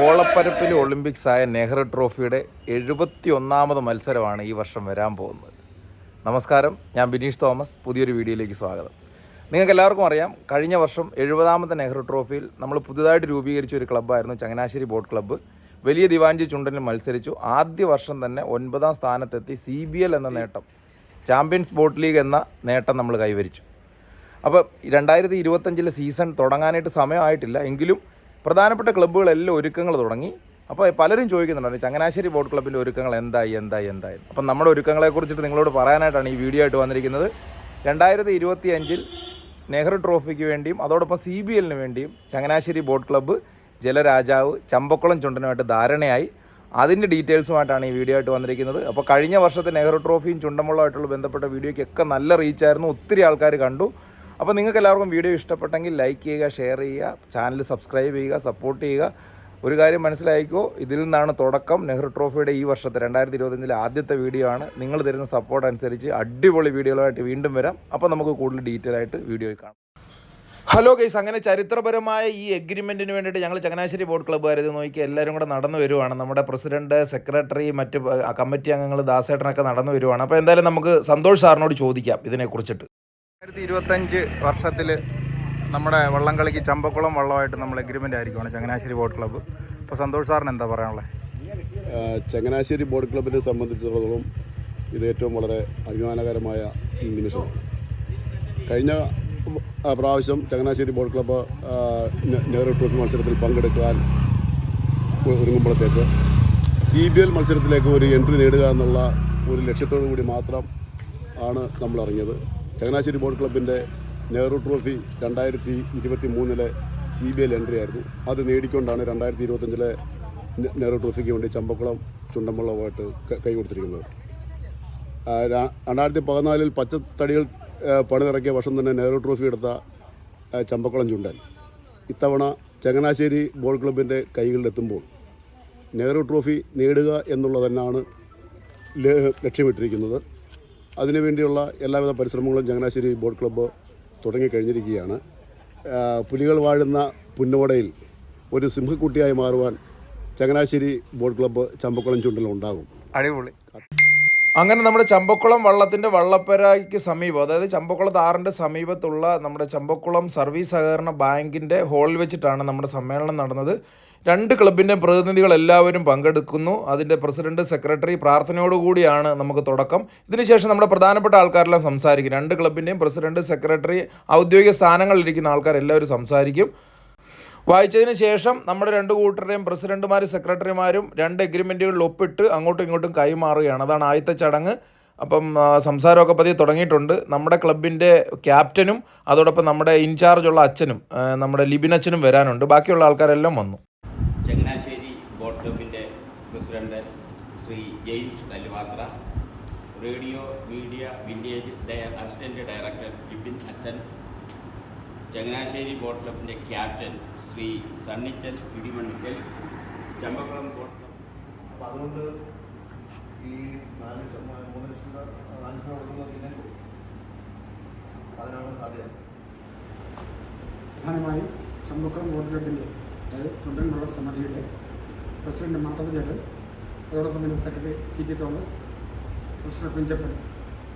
കോളപ്പരപ്പിൽ ഒളിമ്പിക്സായ നെഹ്റു ട്രോഫിയുടെ എഴുപത്തി ഒന്നാമത് മത്സരമാണ് ഈ വർഷം വരാൻ പോകുന്നത്. നമസ്കാരം ഞാൻ ബിനീഷ് തോമസ്. പുതിയൊരു വീഡിയോയിലേക്ക് സ്വാഗതം. നിങ്ങൾക്ക് എല്ലാവർക്കും അറിയാം കഴിഞ്ഞ വർഷം എഴുപതാമത്തെ നെഹ്റു ട്രോഫിയിൽ നമ്മൾ പുതുതായിട്ട് രൂപീകരിച്ച ഒരു ക്ലബ്ബായിരുന്നു ചങ്ങനാശ്ശേരി ബോട്ട് ക്ലബ്ബ്. വലിയ ദിവാഞ്ചി ചുണ്ടനിൽ മത്സരിച്ചു. ആദ്യ വർഷം തന്നെ ഒൻപതാം സ്ഥാനത്തെത്തി സി ബി എൽ എന്ന നേട്ടം ചാമ്പ്യൻസ് ബോട്ട് ലീഗ് എന്ന നേട്ടം നമ്മൾ കൈവരിച്ചു. അപ്പോൾ രണ്ടായിരത്തി ഇരുപത്തഞ്ചിലെ സീസൺ തുടങ്ങാനായിട്ട് സമയമായിട്ടില്ല. എങ്കിലും പ്രധാനപ്പെട്ട ക്ലബ്ബുകളെല്ലാം ഒരുക്കങ്ങൾ തുടങ്ങി. അപ്പോൾ പലരും ചോദിക്കുന്നുണ്ട് ചങ്ങനാശ്ശേരി ബോട്ട് ക്ലബ്ബിന്റെ ഒരുക്കങ്ങൾ എന്തായി എന്തായി എന്തായി? അപ്പം നമ്മുടെ ഒരുക്കങ്ങളെക്കുറിച്ചിട്ട് നിങ്ങളോട് പറയാനായിട്ടാണ് ഈ വീഡിയോ ആയിട്ട് വന്നിരിക്കുന്നത്. രണ്ടായിരത്തി ഇരുപത്തി അഞ്ചിൽ നെഹ്റു ട്രോഫിക്ക് വേണ്ടിയും അതോടൊപ്പം സി ബി എല്ലിന് വേണ്ടിയും ചങ്ങനാശ്ശേരി ബോട്ട് ക്ലബ്ബ് ജലരാജാവ് ചമ്പക്കുളം ചുണ്ടനുമായിട്ട് ധാരണയായി. അതിന്റെ ഡീറ്റെയിൽസുമായിട്ടാണ് ഈ വീഡിയോ ആയിട്ട് വന്നിരിക്കുന്നത്. അപ്പോൾ കഴിഞ്ഞ വർഷത്തെ നെഹ്റു ട്രോഫിയും ചുണ്ടമുള്ളമായിട്ടുള്ള ബന്ധപ്പെട്ട വീഡിയോയ്ക്കൊക്കെ നല്ല റീച്ചായിരുന്നു ഒത്തിരി ആൾക്കാർ കണ്ടു. അപ്പോൾ നിങ്ങൾക്ക് എല്ലാവർക്കും വീഡിയോ ഇഷ്ടപ്പെട്ടെങ്കിൽ ലൈക്ക് ചെയ്യുക ഷെയർ ചെയ്യുക ചാനൽ സബ്സ്ക്രൈബ് ചെയ്യുക സപ്പോർട്ട് ചെയ്യുക. ഒരു കാര്യം മനസ്സിലായിക്കോ? ഇതിൽ നിന്നാണ് തുടക്കം. നെഹ്റു ട്രോഫിയുടെ ഈ വർഷത്തെ രണ്ടായിരത്തി ഇരുപത്തഞ്ചിലെ ആദ്യത്തെ വീഡിയോ ആണ്. നിങ്ങൾ തരുന്ന സപ്പോർട്ട് അനുസരിച്ച് അടിപൊളി വീഡിയോകളായിട്ട് വീണ്ടും വരാം. അപ്പോൾ നമുക്ക് കൂടുതൽ ഡീറ്റെയിൽ ആയിട്ട് വീഡിയോയിൽ കാണാം. ഹലോ ഗൈസ് അങ്ങനെ ചരിത്രപരമായ ഈ എഗ്രിമെന്റിന് വേണ്ടിയിട്ട് ഞങ്ങൾ ചങ്ങനാശ്ശേരി ബോർഡ് ക്ലബ്ബ് ഇത് നോക്കി എല്ലാവരും കൂടെ നടന്നു വരുവാണ്. നമ്മുടെ പ്രസിഡന്റ് സെക്രട്ടറി മറ്റ് കമ്മിറ്റി അംഗങ്ങൾ ദാസേട്ടനൊക്കെ നടന്നു വരുവാണ്. അപ്പോൾ എന്തായാലും നമുക്ക് സന്തോഷ് സാറിനോട് ചോദിക്കാം ഇതിനെക്കുറിച്ചിട്ട്. രണ്ടായിരത്തി ഇരുപത്തഞ്ച് വർഷത്തിൽ നമ്മുടെ വള്ളംകളിക്ക് ചമ്പക്കുളം വള്ളമായിട്ട് നമ്മൾ എഗ്രിമെന്റ് ആയിരിക്കുവാണ് ചങ്ങനാശ്ശേരി ബോട്ട് ക്ലബ്ബ് അപ്പോൾ സന്തോഷ് സാറിന് എന്താ പറയാനുള്ളത് ചങ്ങനാശ്ശേരി ബോട്ട് ക്ലബിനെ സംബന്ധിച്ചിടത്തോളം ഇത് ഏറ്റവും വളരെ അഭിമാനകരമായ നിമിഷമാണ് കഴിഞ്ഞ പ്രാവശ്യം Changanassery boat club Nehru trophy മത്സരത്തിൽ പങ്കെടുക്കാൻ ഒരുങ്ങുമ്പോഴത്തേക്ക് സി ബി എൽ മത്സരത്തിലേക്ക് ഒരു എൻട്രി നേടുക എന്നുള്ള ഒരു ലക്ഷ്യത്തോടു കൂടി മാത്രം ആണ് നമ്മൾ ഇറങ്ങിയത്. ചങ്ങനാശ്ശേരി ബോട്ട് ക്ലബിന്റെ നെഹ്റു ട്രോഫി രണ്ടായിരത്തി ഇരുപത്തി മൂന്നിലെ സി ബി എൽ എൻട്രി ആയിരുന്നു അത് നേടിക്കൊണ്ടാണ് രണ്ടായിരത്തി ഇരുപത്തഞ്ചിലെ നെഹ്റു ട്രോഫിക്ക് വേണ്ടി ചമ്പക്കുളം ചുണ്ടമ്പള്ളവുമായിട്ട് ക- കൊടുത്തിരിക്കുന്നത് രണ്ടായിരത്തി പതിനാലിൽ പച്ചത്തടികൾ പണിതിറക്കിയ വർഷം തന്നെ നെഹ്റു ട്രോഫി എടുത്ത ചമ്പക്കുളം ചുണ്ടൻ. ഇത്തവണ ചങ്ങനാശ്ശേരി ബോൾ ക്ലബിന്റെ കൈകളിലെത്തുമ്പോൾ നെഹ്റു ട്രോഫി നേടുക എന്നുള്ളത് ലക്ഷ്യമിട്ടിരിക്കുന്നത്. അതിനുവേണ്ടിയുള്ള എല്ലാവിധ പരിശ്രമങ്ങളും ചങ്ങനാശ്ശേരി ബോട്ട് ക്ലബ്ബ് തുടങ്ങിക്കഴിഞ്ഞിരിക്കുകയാണ് പുലികൾ വാഴുന്ന പുന്നോടയിൽ ഒരു സിംഹക്കുട്ടിയായി മാറുവാൻ ചങ്ങനാശ്ശേരി ബോട്ട് ക്ലബ്ബ് ചമ്പക്കുളം ചുണ്ടലുണ്ടാകും അടിപൊളി. അങ്ങനെ നമ്മുടെ ചമ്പക്കുളം വള്ളത്തിന്റെ വള്ളപ്പരയ്ക്ക് സമീപം അതായത് ചമ്പക്കുളം ആറിന്റെ സമീപത്തുള്ള നമ്മുടെ ചമ്പക്കുളം സർവീസ് സഹകരണ ബാങ്കിന്റെ ഹാളിൽ വെച്ചിട്ടാണ് നമ്മുടെ സമ്മേളനം നടന്നത്. രണ്ട് ക്ലബിന്റെ പ്രതിനിധികൾ എല്ലാവരും പങ്കെടുക്കുന്നു. അതിന്റെ പ്രസിഡന്റ് സെക്രട്ടറി പ്രാർത്ഥനയോടുകൂടിയാണ് നമുക്ക് തുടക്കം. ഇതിനുശേഷം നമ്മുടെ പ്രധാനപ്പെട്ട ആൾക്കാരെല്ലാം സംസാരിക്കും. രണ്ട് ക്ലബിന്റെയും പ്രസിഡന്റ് സെക്രട്ടറി ഔദ്യോഗിക സ്ഥാനങ്ങളിലിരിക്കുന്ന ആൾക്കാരെല്ലാവരും സംസാരിക്കും. വായിച്ചതിന് ശേഷം നമ്മുടെ രണ്ട് കൂട്ടരുടെയും പ്രസിഡന്റുമാരും സെക്രട്ടറിമാരും രണ്ട് എഗ്രിമെന്റുകളിൽ ഒപ്പിട്ട് അങ്ങോട്ടും ഇങ്ങോട്ടും കൈമാറുകയാണ്. അതാണ് ആദ്യത്തെ ചടങ്ങ്. അപ്പം സംസാരമൊക്കെ പതിയെ തുടങ്ങിയിട്ടുണ്ട്. നമ്മുടെ ക്ലബിന്റെ ക്യാപ്റ്റനും അതോടൊപ്പം നമ്മുടെ ഇൻചാർജുള്ള അച്ഛനും നമ്മുടെ ലിബിൻ അച്ഛനും വരാനുണ്ട്. ബാക്കിയുള്ള ആൾക്കാരെല്ലാം വന്നു. ചങ്ങനാശ്ശേരി ബോട്ട് ക്ലബിന്റെ president Shri James Kallumathra radio media village assistant director Libin അച്ഛൻ ചങ്ങനാശ്ശേരി ബോട്ട് ക്ലബിന്റെ ക്യാപ്റ്റൻ ശ്രീ സണ്ണിച്ചൻ ഇടിമണ്ണിക്കൽ ചമ്പക്കുളം കോട്ട. അപ്പം അതുകൊണ്ട് ഈ നാല് ലക്ഷം മൂന്ന് ലക്ഷം രൂപ നാല് ലക്ഷം രൂപ കൊടുക്കുന്നത് പിന്നെ അതിനാണ് സാധ്യത പ്രധാനമായും ചമ്പക്കുളം ക്ലബിന്റെ അതായത് സമിതിയുടെ പ്രസിഡന്റ് മാധവ ചേട്ടൻ അതോടൊപ്പം തന്നെ secretary C K Thomas president Kunjappan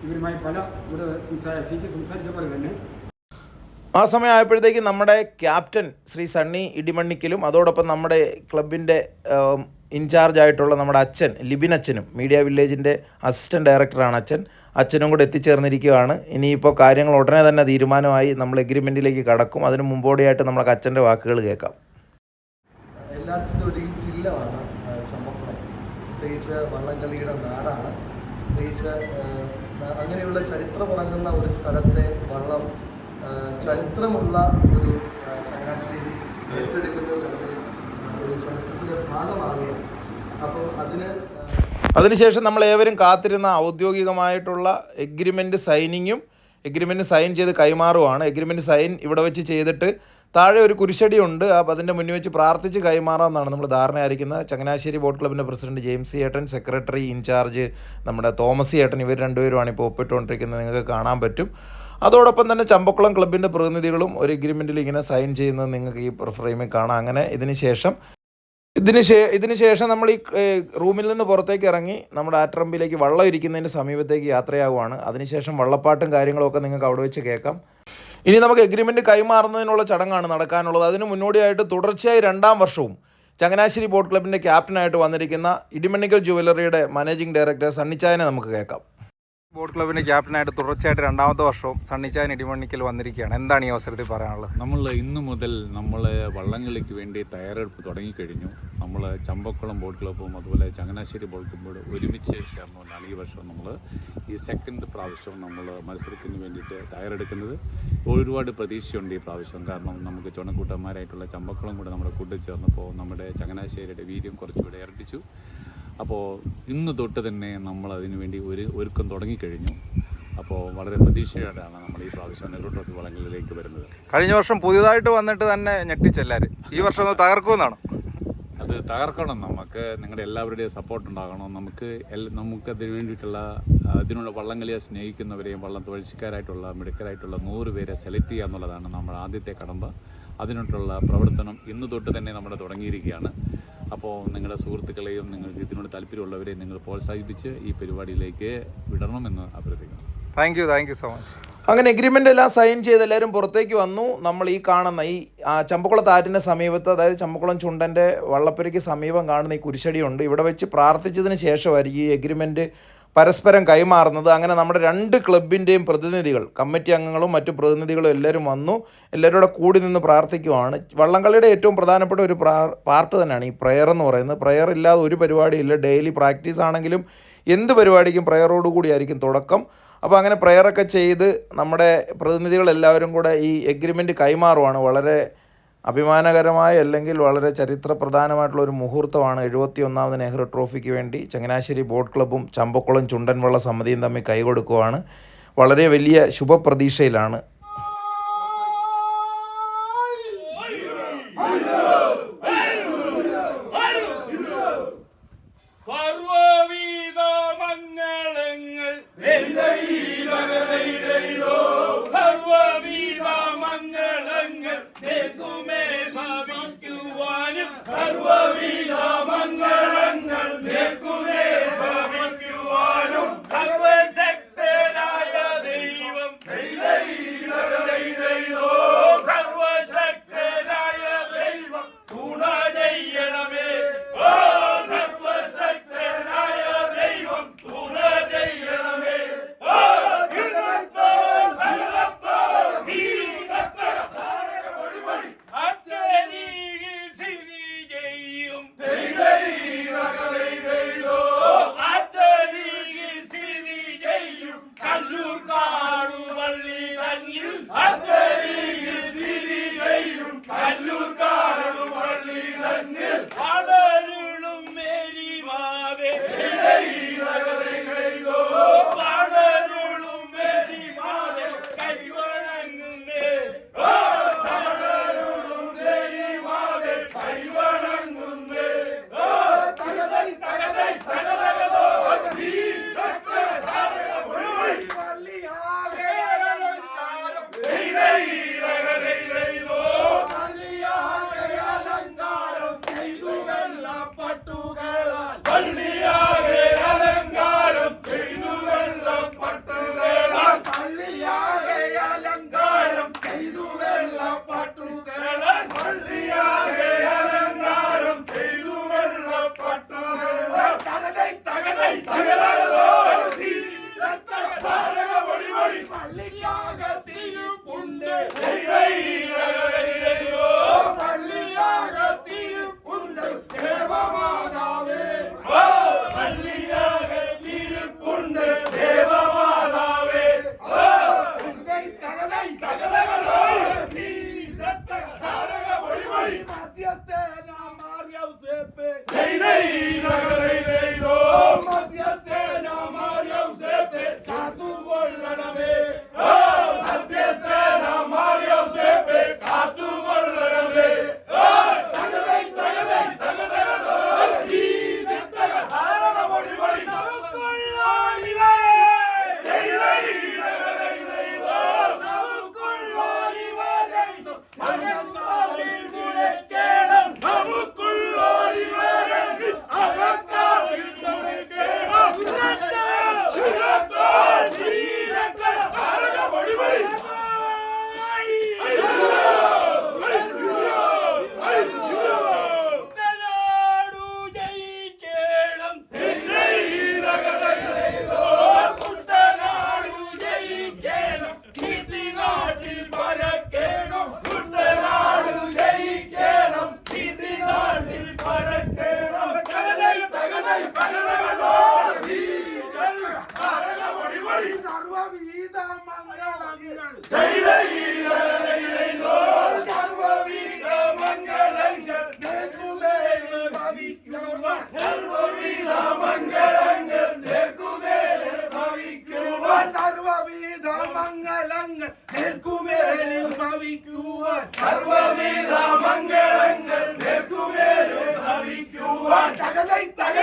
ഇവരുമായി പല ഇവിടെ സംസാര സി കെ സംസാരിച്ച പോലെ തന്നെ ആ സമയമായപ്പോഴത്തേക്കും നമ്മുടെ ക്യാപ്റ്റൻ ശ്രീ സണ്ണി ഇടിമണ്ണിക്കലും അതോടൊപ്പം നമ്മുടെ ക്ലബിന്റെ ഇൻചാർജ് ആയിട്ടുള്ള നമ്മുടെ അച്ഛൻ ലിബിൻ അച്ഛനും മീഡിയ വില്ലേജിന്റെ അസിസ്റ്റന്റ് ഡയറക്ടറാണ് അച്ഛൻ. അച്ഛനും കൂടെ എത്തിച്ചേർന്നിരിക്കുകയാണ്. ഇനിയിപ്പോൾ കാര്യങ്ങൾ ഉടനെ തന്നെ തീരുമാനമായി നമ്മൾ എഗ്രിമെന്റിലേക്ക് കടക്കും. അതിന് മുമ്പോടിയായിട്ട് നമ്മൾക്ക് അച്ഛന്റെ വാക്കുകൾ കേൾക്കാം. എല്ലാത്തിന്റെ ചമ്പക്കുളം പ്രത്യേകിച്ച് വള്ളംകളിയുടെ നാടാണ്. പ്രത്യേകിച്ച് അങ്ങനെയുള്ള അങ്ങനെയുള്ള ചരിത്രമുറങ്ങുന്ന ഒരു സ്ഥലത്തെ ചരിത്രമുള്ള ഒരു ചങ്ങനാശ്ശേരി ഏറ്റെടുക്കുന്നത് നമ്മുടെ ഒരു ചരിത്രത്തിന്റെ ഭാഗമാകുകയാണ് അപ്പോൾ അതിന് അതിനുശേഷം നമ്മൾ ഏവരും കാത്തിരുന്ന ഔദ്യോഗികമായിട്ടുള്ള എഗ്രിമെന്റ് സൈനിങ്ങും എഗ്രിമെന്റ് സൈൻ ചെയ്ത് കൈമാറുവാണ്. എഗ്രിമെന്റ് സൈൻ ഇവിടെ വെച്ച് ചെയ്തിട്ട് താഴെ ഒരു കുരിശടി ഉണ്ട് അപ്പോൾ അതിന്റെ മുന്നിൽ വെച്ച് പ്രാർത്ഥിച്ച് കൈമാറാമെന്നാണ് നമ്മൾ ധാരണയായിരിക്കുന്നത് ചങ്ങനാശ്ശേരി ബോട്ട് ക്ലബിന്റെ പ്രസിഡന്റ് ജെയിംസ് ഏട്ടൻ സെക്രട്ടറി ഇൻചാർജ് നമ്മുടെ തോമസ് ഏട്ടൻ ഇവർ രണ്ടുപേരുമാണ് ഇപ്പോൾ ഒപ്പിട്ടുകൊണ്ടിരിക്കുന്നത്. നിങ്ങൾക്ക് കാണാൻ പറ്റും. അതോടൊപ്പം തന്നെ ചമ്പക്കുളം ക്ലബിന്റെ പ്രതിനിധികളും ഒരു എഗ്രിമെന്റിൽ ഇങ്ങനെ സൈൻ ചെയ്യുന്നത് നിങ്ങൾക്ക് ഈ ഫ്രെയിമിൽ കാണാം. അങ്ങനെ ഇതിന് ശേഷം ഇതിന് ശേ ഇതിന് ശേഷം നമ്മൾ ഈ റൂമിൽ നിന്ന് പുറത്തേക്ക് ഇറങ്ങി നമ്മുടെ ആറ്ററമ്പിലേക്ക് വള്ളം ഇരിക്കുന്നതിന്റെ സമീപത്തേക്ക് യാത്രയാവുകയാണ്. അതിനുശേഷം വള്ളപ്പാട്ടും കാര്യങ്ങളൊക്കെ നിങ്ങൾക്ക് അവിടെ വെച്ച് കേൾക്കാം. ഇനി നമുക്ക് എഗ്രിമെന്റ് കൈമാറുന്നതിനുള്ള ചടങ്ങാണ് നടക്കാനുള്ളത്. അതിന് മുന്നോടിയായിട്ട് തുടർച്ചയായി രണ്ടാം വർഷവും ചങ്ങനാശ്ശേരി ബോട്ട് ക്ലബിന്റെ ക്യാപ്റ്റനായിട്ട് വന്നിരിക്കുന്ന ഇടിമണ്ണിക്കൽ ജുവലറിയുടെ മാനേജിംഗ് ഡയറക്ടർ സണ്ണിച്ചായനെ നമുക്ക് കേൾക്കാം. ബോട്ട് ക്ലബിന്റെ ക്യാപ്റ്റനായിട്ട് തുടർച്ചയായിട്ട് രണ്ടാമത്തെ വർഷവും സണ്ണിച്ചാൻ ഇടിമണ്ണിക്കൽ വന്നിരിക്കുകയാണ്. എന്താണ് ഈ അവസരത്തിൽ പറയാനുള്ളത്? നമ്മൾ ഇന്ന് മുതൽ നമ്മൾ വള്ളംകളിക്ക് വേണ്ടി തയ്യാറെടുപ്പ് തുടങ്ങിക്കഴിഞ്ഞു. നമ്മൾ ചമ്പക്കുളം ബോട്ട് ക്ലബ്ബും അതുപോലെ ചങ്ങനാശ്ശേരി ബോട്ട് ക്ലബ്ബോട് ഒരുമിച്ച് ചേർന്നുകൊണ്ടാണ് ഈ വർഷം നമ്മൾ ഈ സെക്കൻഡ് പ്രാവശ്യം നമ്മൾ മത്സരത്തിന് വേണ്ടിയിട്ട് തയ്യാറെടുക്കുന്നത്. ഒരുപാട് പ്രതീക്ഷയുണ്ട് ഈ പ്രാവശ്യം. കാരണം നമുക്ക് ചുണക്കൂട്ടന്മാരായിട്ടുള്ള ചമ്പക്കുളം കൂടെ നമ്മുടെ കൂട്ടിൽ ചേർന്നപ്പോൾ നമ്മുടെ ചങ്ങനാശ്ശേരിയുടെ വീര്യം കുറച്ചുകൂടെ ഇരട്ടിച്ചു. അപ്പോൾ ഇന്ന് തൊട്ട് തന്നെ നമ്മൾ അതിനു വേണ്ടി ഒരു ഒരുക്കം തുടങ്ങിക്കഴിഞ്ഞു. അപ്പോൾ വളരെ പ്രതീക്ഷയോടെയാണ് നമ്മൾ ഈ പ്രാവശ്യം നെഹ്റു ട്രോഫി വള്ളങ്ങളിലേക്ക് വരുന്നത്. കഴിഞ്ഞ വർഷം പുതിയതായിട്ട് വന്നിട്ട് തന്നെ ഞെട്ടിച്ചെല്ലാരും ഈ വർഷം ഒന്ന് തകർക്കുമെന്നാണ്? അത് തകർക്കണം. നമുക്ക് നിങ്ങളുടെ എല്ലാവരുടെയും സപ്പോർട്ട് ഉണ്ടാകണം. നമുക്ക് നമുക്ക് അതിന് വേണ്ടിയിട്ടുള്ള അതിനുള്ള വള്ളംകളിയെ സ്നേഹിക്കുന്നവരെയും വള്ളം തൊഴിൽക്കാരായിട്ടുള്ള മിടുക്കരായിട്ടുള്ള നൂറ് പേരെ സെലക്ട് ചെയ്യുക എന്നുള്ളതാണ് നമ്മുടെ ആദ്യത്തെ കടമ്പ്. അതിനുള്ള പ്രവർത്തനം ഇന്ന് തൊട്ട് തന്നെ നമ്മുടെ തുടങ്ങിയിരിക്കുകയാണ്. അപ്പോൾ നിങ്ങളുടെ സുഹൃത്തുക്കളെയും നിങ്ങൾക്ക് ഇതിനോട് താല്പര്യമുള്ളവരെയും നിങ്ങൾ പ്രോത്സാഹിപ്പിച്ച് ഈ പരിപാടിയിലേക്ക് വിടണമെന്ന് അഭ്യർത്ഥിക്കുന്നു. Thank you thank you so much അങ്ങനെ എഗ്രിമെന്റ് എല്ലാം സൈൻ ചെയ്ത് എല്ലാവരും പുറത്തേക്ക് വന്നു. നമ്മൾ ഈ കാണുന്ന ഈ ചമ്പക്കുളത്ത് ആറ്റിന്റെ സമീപത്ത് അതായത് ചമ്പക്കുളം ചുണ്ടന്റെ വള്ളപ്പുരയ്ക്ക് സമീപം കാണുന്ന ഈ കുരിശടിയുണ്ട്. ഇവിടെ വെച്ച് പ്രാർത്ഥിച്ചതിന് ശേഷമായിരിക്കും ഈ എഗ്രിമെന്റ് പരസ്പരം കൈമാറുന്നത്. അങ്ങനെ നമ്മുടെ രണ്ട് ക്ലബിന്റെയും പ്രതിനിധികൾ കമ്മിറ്റി അംഗങ്ങളും മറ്റു പ്രതിനിധികളും എല്ലാവരും വന്നു. എല്ലാവരും കൂടെ നിന്ന് പ്രാർത്ഥിക്കുവാണ്. വള്ളംകളിയുടെ ഏറ്റവും പ്രധാനപ്പെട്ട ഒരു പാർട്ട് തന്നെയാണ് ഈ പ്രെയർ എന്ന് പറയുന്നത്. പ്രെയർ ഇല്ലാതെ ഒരു പരിപാടിയില്ല. ഡെയിലി പ്രാക്ടീസ് ആണെങ്കിലും എന്ത് പരിപാടിക്കും പ്രെയറോടുകൂടിയായിരിക്കും തുടക്കം. അപ്പോൾ അങ്ങനെ പ്രയറൊക്കെ ചെയ്ത് നമ്മുടെ പ്രതിനിധികളെല്ലാവരും കൂടെ ഈ എഗ്രിമെന്റ് കൈമാറുവാണ്. വളരെ അഭിമാനകരമായ അല്ലെങ്കിൽ വളരെ ചരിത്രപ്രധാനമായിട്ടുള്ള ഒരു മുഹൂർത്തമാണ് എഴുപത്തി ഒന്നാമത് നെഹ്റു ട്രോഫിക്ക് വേണ്ടി ചങ്ങനാശ്ശേരി ബോട്ട് ക്ലബ്ബും ചമ്പക്കുളം ചുണ്ടൻവള്ള സമിതിയും തമ്മിൽ കൈകൊടുക്കുവാണ്. വളരെ വലിയ ശുഭപ്രതീക്ഷയിലാണ്. സർവവിധ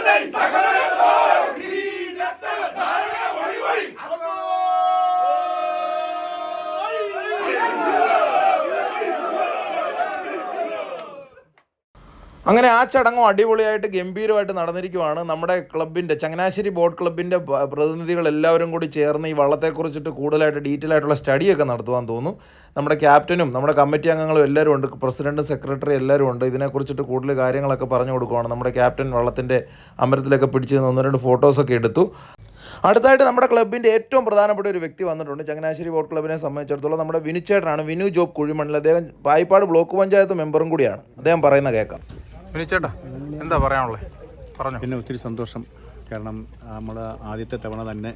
নেই টাকা അങ്ങനെ ആ ചടങ്ങും അടിപൊളിയായിട്ട് ഗംഭീരമായിട്ട് നടന്നിരിക്കുവാണ് നമ്മുടെ ക്ലബിന്റെ ചങ്ങനാശ്ശേരി ബോട്ട് ക്ലബിന്റെ പ്രതിനിധികൾ എല്ലാവരും കൂടി ചേർന്ന് ഈ വള്ളത്തെക്കുറിച്ചിട്ട് കൂടുതലായിട്ട് ഡീറ്റെയിൽ ആയിട്ടുള്ള സ്റ്റഡിയൊക്കെ നടത്തുവാൻ തോന്നുന്നു. നമ്മുടെ ക്യാപ്റ്റനും നമ്മുടെ കമ്മിറ്റി അംഗങ്ങളും എല്ലാവരും ഉണ്ട്. പ്രസിഡന്റും സെക്രട്ടറി എല്ലാവരും ഉണ്ട്. ഇതിനെക്കുറിച്ചിട്ട് കൂടുതൽ കാര്യങ്ങളൊക്കെ പറഞ്ഞു കൊടുക്കുവാണ് നമ്മുടെ ക്യാപ്റ്റൻ വള്ളത്തിന്റെ അമരത്തിലൊക്കെ പിടിച്ച് ഒന്ന് രണ്ട് ഫോട്ടോസൊക്കെ എടുത്തു. അടുത്തായിട്ട് നമ്മുടെ ക്ലബിന്റെ ഏറ്റവും പ്രധാനപ്പെട്ട ഒരു വ്യക്തി വന്നിട്ടുണ്ട് ചങ്ങനാശ്ശേരി ബോട്ട് ക്ലബിനെ സംബന്ധിച്ചിടത്തോളം നമ്മുടെ വിനു ചേട്ടനാണ്. വിനു ജോബ് കുഴിമണ്ണിൽ അദ്ദേഹം പായിപ്പാട് ബ്ലോക്ക് പഞ്ചായത്ത് മെമ്പറും കൂടിയാണ്. അദ്ദേഹം പറയുന്ന കേൾക്കാം. വിനുച്ചേട്ടാ എന്താ പറയാനുള്ളത് പറഞ്ഞു. പിന്നെ ഒത്തിരി സന്തോഷം. കാരണം നമ്മൾ ആദ്യത്തെ തവണ തന്നെ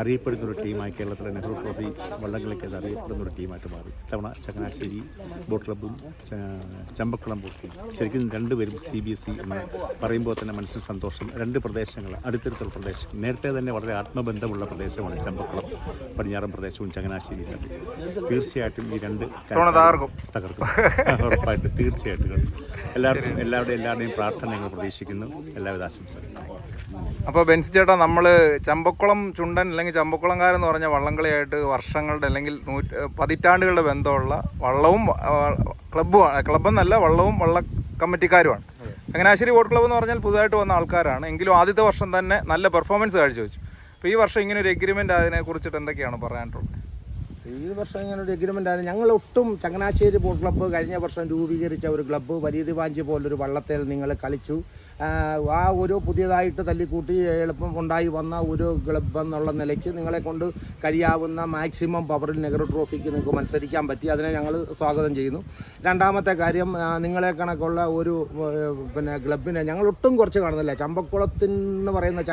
അറിയപ്പെടുന്ന ഒരു ടീമായി കേരളത്തിലെ നെഹ്റു ട്രോഫി വള്ളംകളിക്ക് അത് അറിയപ്പെടുന്ന ഒരു ടീമായിട്ട് മാറി. ഇത്തവണ ചങ്ങനാശ്ശേരി ബോട്ട് ക്ലബ്ബും ചമ്പക്കുളം ബോട്ട് ക്ലബ്ബും ശരിക്കും രണ്ടുപേരും സി ബി എസ് ഇ എന്ന് പറയുമ്പോൾ തന്നെ മനസ്സിന് സന്തോഷം. രണ്ട് പ്രദേശങ്ങൾ അടുത്തടുത്തുള്ള പ്രദേശം. നേരത്തെ തന്നെ വളരെ ആത്മബന്ധമുള്ള പ്രദേശമാണ് ചമ്പക്കുളം പടിഞ്ഞാറൻ പ്രദേശവും ചങ്ങനാശ്ശേരി തീർച്ചയായിട്ടും ഈ രണ്ട് തകർക്കും. തകർക്കും. ഉറപ്പായിട്ടും തീർച്ചയായിട്ടും എല്ലാവർക്കും എല്ലാവരുടെയും എല്ലാവരുടെയും പ്രാർത്ഥന ഞങ്ങൾ പ്രതീക്ഷിക്കുന്നു. എല്ലാവിധ ആശംസകളും. അപ്പോൾ ബെൻസ് ചേട്ടാ നമ്മൾ ചമ്പക്കുളം ചുണ്ടൻ അല്ലെങ്കിൽ ചമ്പക്കുളംകാരെന്ന് പറഞ്ഞ വള്ളംകളിയായിട്ട് വർഷങ്ങളുടെ അല്ലെങ്കിൽ നൂറ്റ പതിറ്റാണ്ടുകളുടെ ബന്ധമുള്ള വള്ളവും ക്ലബ്ബുമാണ് ക്ലബ്ബെന്നല്ല വള്ളവും വള്ള കമ്മിറ്റിക്കാരുമാണ് ചങ്ങനാശ്ശേരി ബോട്ട് ക്ലബ്ബ് എന്ന് പറഞ്ഞാൽ പുതുതായിട്ട് വന്ന ആൾക്കാരാണ്. എങ്കിലും ആദ്യത്തെ വർഷം തന്നെ നല്ല പെർഫോമൻസ് കാഴ്ചവെച്ചു. അപ്പോൾ ഈ വർഷം ഇങ്ങനെ ഒരു എഗ്രിമെന്റ് അതിനെ കുറിച്ചിട്ട് എന്തൊക്കെയാണ് പറയാനുള്ളത്? ഈ വർഷം ഇങ്ങനെ ഒരു എഗ്രിമെന്റ് ആണ് ഞങ്ങൾ ഒട്ടും ചങ്ങനാശ്ശേരി ബോട്ട് ക്ലബ്ബ് കഴിഞ്ഞ വർഷം രൂപീകരിച്ച ഒരു ക്ലബ്ബ് വലിയ വാഞ്ചി പോലൊരു വള്ളത്തിൽ നിങ്ങൾ കളിച്ചു. ആ, ഒരു പുതിയതായിട്ട് തല്ലിക്കൂട്ടി എളുപ്പം ഉണ്ടായി വന്ന ഒരു ക്ലബ്ബ് എന്നുള്ള നിലയ്ക്ക് നിങ്ങളെ കൊണ്ട് കഴിയാവുന്ന മാക്സിമം പവറിൽ നെഹ്റു ട്രോഫിക്ക് നിങ്ങൾക്ക് മത്സരിക്കാൻ പറ്റി. അതിനെ ഞങ്ങൾ സ്വാഗതം ചെയ്യുന്നു. രണ്ടാമത്തെ കാര്യം നിങ്ങളെ കണക്കുള്ള ഒരു പിന്നെ ക്ലബിനെ ഞങ്ങൾ ഒട്ടും കുറച്ച് കാണുന്നില്ല. ചമ്പക്കുളത്തിൽ എന്ന് പറയുന്ന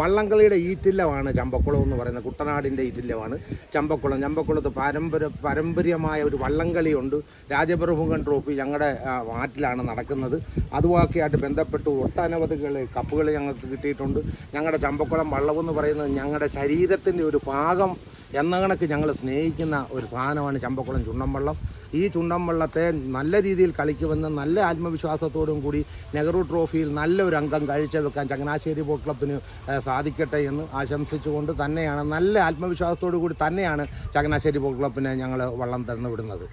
വള്ളംകളിയുടെ ഈറ്റില്ലമാണ് ചമ്പക്കുളം എന്ന് പറയുന്നത്. കുട്ടനാടിന്റെ ഈറ്റില്ലമാണ് ചമ്പക്കുളം. ചമ്പക്കുളത്ത് പാരമ്പര്യ പാരമ്പര്യമായ ഒരു വള്ളംകളിയുണ്ട്. രാജപ്രമുഖൻ ട്രോഫി ഞങ്ങളുടെ നാട്ടിലാണ് നടക്കുന്നത്. അതുമൊക്കെയായിട്ട് ബന്ധപ്പെട്ട് ഒട്ടനവധി കപ്പുകൾ ഞങ്ങൾക്ക് കിട്ടിയിട്ടുണ്ട്. ഞങ്ങളുടെ ചമ്പക്കുളം വള്ളം എന്ന് പറയുന്നത് ഞങ്ങളുടെ ശരീരത്തിന്റെ ഒരു ഭാഗം എന്ന കണക്ക് ഞങ്ങൾ സ്നേഹിക്കുന്ന ഒരു സാധനമാണ് ചമ്പക്കുളം ചുണ്ടൻ വള്ളം. ഈ ചുണ്ടൻ വള്ളത്തെ നല്ല രീതിയിൽ കളിക്കുമെന്ന് നല്ല ആത്മവിശ്വാസത്തോടും കൂടി നെഹ്റു ട്രോഫിയിൽ നല്ലൊരു അംഗം കാഴ്ചവെക്കാൻ ചങ്ങനാശ്ശേരി ബോട്ട് ക്ലബിന് സാധിക്കട്ടെ എന്ന് ആശംസിച്ചുകൊണ്ട് തന്നെയാണ് നല്ല ആത്മവിശ്വാസത്തോടു കൂടി തന്നെയാണ് ചങ്ങനാശ്ശേരി ബോട്ട് ക്ലബിനെ ഞങ്ങൾ വള്ളം തന്നു വിടുന്നത്.